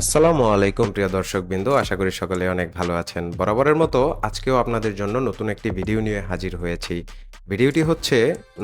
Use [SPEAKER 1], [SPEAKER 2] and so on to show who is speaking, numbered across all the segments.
[SPEAKER 1] আসসালামু আলাইকুম, প্রিয় দর্শক বিন্দু আশা করি সকলে অনেক ভালো আছেন। বরাবরের মতো আজকেও আপনাদের জন্য নতুন একটি ভিডিও নিয়ে হাজির হয়েছি। ভিডিওটি হচ্ছে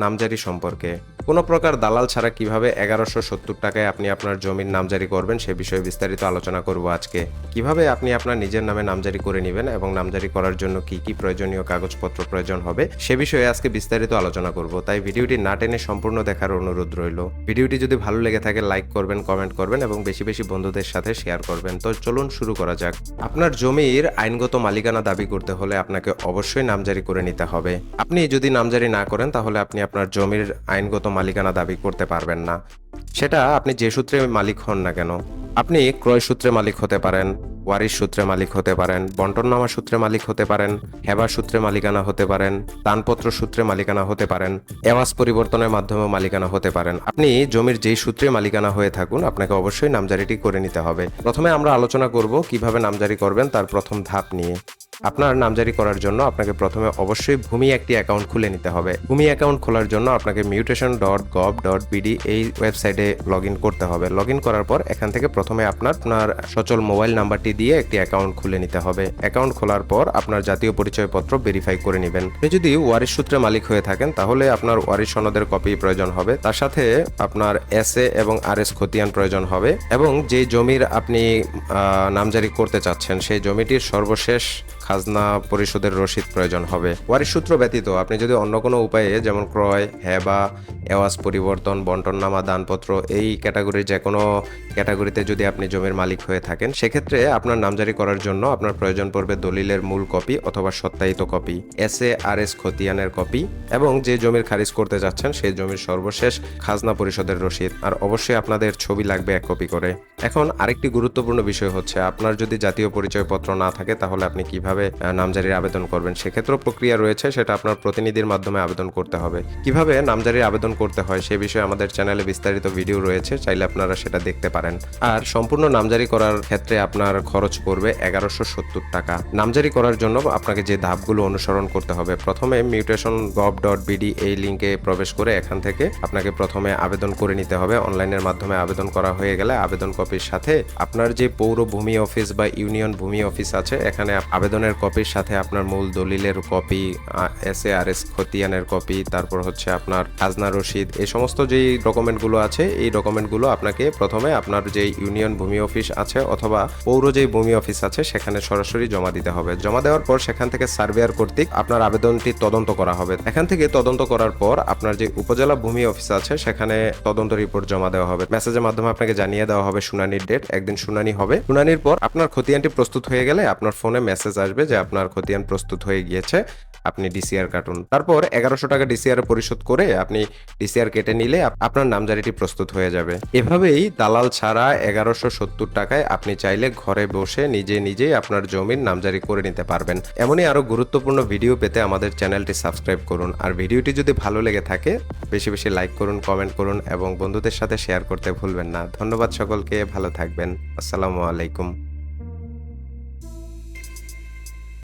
[SPEAKER 1] নামজারি সম্পর্কে। কোনো প্রকার দালাল ছাড়া কীভাবে এগারোশো সত্তর টাকায় আপনি আপনার জমির নামজারি করবেন সে বিষয়ে বিস্তারিত আলোচনা করব আজকে। কীভাবে আপনি আপনার নিজের নামে নামজারি করে নেবেন এবং নামজারি করার জন্য কি কি প্রয়োজনীয় কাগজপত্র প্রয়োজন হবে সে বিষয়ে আজকে বিস্তারিত আলোচনা করব। তাই ভিডিওটি না টেনে সম্পূর্ণ দেখার অনুরোধ রইল। ভিডিওটি যদি ভালো লেগে থাকে, লাইক করবেন, কমেন্ট করবেন এবং বেশি বেশি বন্ধুদের সাথে শেয়ার করবেন। তো চলুন শুরু করা যাক। আপনার জমির আইনগত মালিকানা দাবি করতে হলে আপনাকে অবশ্যই নামজারি করে নিতে হবে। আপনি যদি নামজারি না করেন, তাহলে আপনি আপনার জমির আইনগত মালিকানা দাবি করতে পারবেন না। সেটা আপনি যে সূত্রে মালিক হন না কেন? আপনি ক্রয় সূত্রে মালিক হতে পারেন, ওয়ারিশ সূত্রে মালিক হতে পারেন, বন্টননামা সূত্রে মালিক হতে পারেন, হেবার সূত্রে মালিকানা হতে পারেন দানপত্র সূত্রে মালিকানা হতে পারেন, এওয়াজ পরিবর্তনের মাধ্যমে মালিকানা হতে পারেন। আপনি জমির যেই সূত্রে মালিকানা হয়ে থাকুন, আপনাকে অবশ্যই নামজারিটি করে নিতে হবে। প্রথমে আমরা আলোচনা করব কীভাবে নামজারি করবেন তার প্রথম ধাপ নিয়ে। আপনার নামজারি করার জন্য আপনাকে প্রথমে অবশ্যই ভূমি একটি অ্যাকাউন্ট খুলে নিতে হবে। ভূমি অ্যাকাউন্ট খোলার জন্য আপনাকে mutation dot gov dot BD এই ওয়েবসাইটে লগ ইন করতে হবে। লগ ইন করার পর এখান থেকে প্রথমে আপনার আপনার সচল মোবাইল নাম্বারটি দিয়ে একটি অ্যাকাউন্ট খুলে নিতে হবে। অ্যাকাউন্ট খোলার পর আপনার জাতীয় পরিচয়পত্র ভেরিফাই করে নেবেন। আপনি যদি ওয়ারিশ সূত্রে মালিক হয়ে থাকেন, তাহলে আপনার ওয়ারিশ সনদের কপি প্রয়োজন হবে। তার সাথে আপনার এস এ এবং আর এস খতিয়ান প্রয়োজন হবে এবং যে জমির আপনি নামজারি করতে চাচ্ছেন, সেই জমিটির সর্বশেষ খাজনা পরিশোধের রসিদ প্রয়োজন হবে। ওয়ারিশ সূত্র ব্যতীত আপনি যদি অন্য কোনো উপায়ে, যেমন ক্রয়, হেবা, এওয়াজ পরিবর্তন, বন্টননামা, দানপত্র, এই ক্যাটাগরির যে কোনো ক্যাটাগরিতে যদি আপনি জমির মালিক হয়ে থাকেন, সেক্ষেত্রে আপনার নামজারি করার জন্য আপনার প্রয়োজন পড়বে দলিলের মূল কপি অথবা সত্যায়িত copy, S A R S খতিয়ানের copy এবং যে জমির খারিজ করতে যাচ্ছেন, সেই জমির সর্বশেষ খাজনা পরিশোধের রসিদ। আর অবশ্যই আপনাদের ছবি লাগবে এক কপি করে। এখন আরেকটি গুরুত্বপূর্ণ বিষয় হচ্ছে, আপনার যদি জাতীয় পরিচয়পত্র না থাকে, তাহলে আপনি কীভাবে আহ, নামজারির আবেদন করবেন। সেক্ষেত্রেও প্রক্রিয়া রয়েছে সেটা আপনার প্রতিনিধির মাধ্যমে আবেদন করতে হবে। কীভাবে নামজারির আবেদন করতে হয় সে বিষয়ে আমাদের চ্যানেলে বিস্তারিত ভিডিও রয়েছে চাইলে আপনারা সেটা দেখতে পারেন। আর সম্পূর্ণ নামজারি করার ক্ষেত্রে আপনার খরচ পড়বে এগারোশো সত্তর টাকা। নামজারি করার জন্য আপনাকে যে ধাপগুলো অনুসরণ করতে হবে প্রথমে মিউটেশন গভ ডট বিডি এই লিঙ্কে প্রবেশ করে এখান থেকে আপনাকে প্রথমে আবেদন করে নিতে হবে। অনলাইনের মাধ্যমে আবেদন করা হয়ে গেলে আবেদন কপির সাথে আপনার যে পৌর ভূমি অফিস বা ইউনিয়ন ভূমি অফিস আছে এখানে আবেদনের কপির সাথে আপনার মূল দলিলের কপি এস আর এস খতিয়ানের কপি তারপর হচ্ছে আপনার খাজনা রসিদ এই সমস্ত যেই ডকুমেন্টগুলো আছে, এই ডকুমেন্টগুলো আপনাকে প্রথমে আপনার যে ইউনিয়ন ভূমি অফিস আছে অথবা পৌর যেই ভূমি অফিস আছে, সেখানে সরাসরি জমা দিতে হবে। জমা দেওয়ার পর সেখান থেকে সার্ভেয়ার কর্তৃক আপনার আবেদনটি তদন্ত করা হবে। এখান থেকে তদন্ত করার পর আপনার যে উপজেলা ভূমি অফিস আছে, সেখানে তদন্ত রিপোর্ট জমা দেওয়া হবে। মেসেজের মাধ্যমে আপনাকে জানিয়ে দেওয়া হবে শুনানির ডেট একদিন শুনানি হবে। শুনানির পর আপনার খতিয়ানটি প্রস্তুত হয়ে গেলে আপনার ফোনে মেসেজ আসবে। যে আপনার খতিয়ান প্রস্তুত হয়ে গিয়েছে, আপনি ডিসিআর কাটুন। তারপর এগারোশো টাকা ডিসিআর পরিশোধ করে আপনি ডিসিআর কেটে নিলে আপনার নামজারিটি প্রস্তুত হয়ে যাবে। এভাবেই দালাল ছাড়া এগারোশো সত্তর টাকায় আপনি চাইলে ঘরে বসে নিজে নিজেই আপনার জমির নামজারি করে নিতে পারবেন। এমনই আরও গুরুত্বপূর্ণ ভিডিও পেতে আমাদের চ্যানেলটি সাবস্ক্রাইব করুন। আর ভিডিওটি যদি ভালো লেগে থাকে, বেশি বেশি লাইক করুন, কমেন্ট করুন এবং বন্ধুদের সাথে শেয়ার করতে ভুলবেন না। ধন্যবাদ সকলকে, ভালো থাকবেন। আসসালামু আলাইকুম।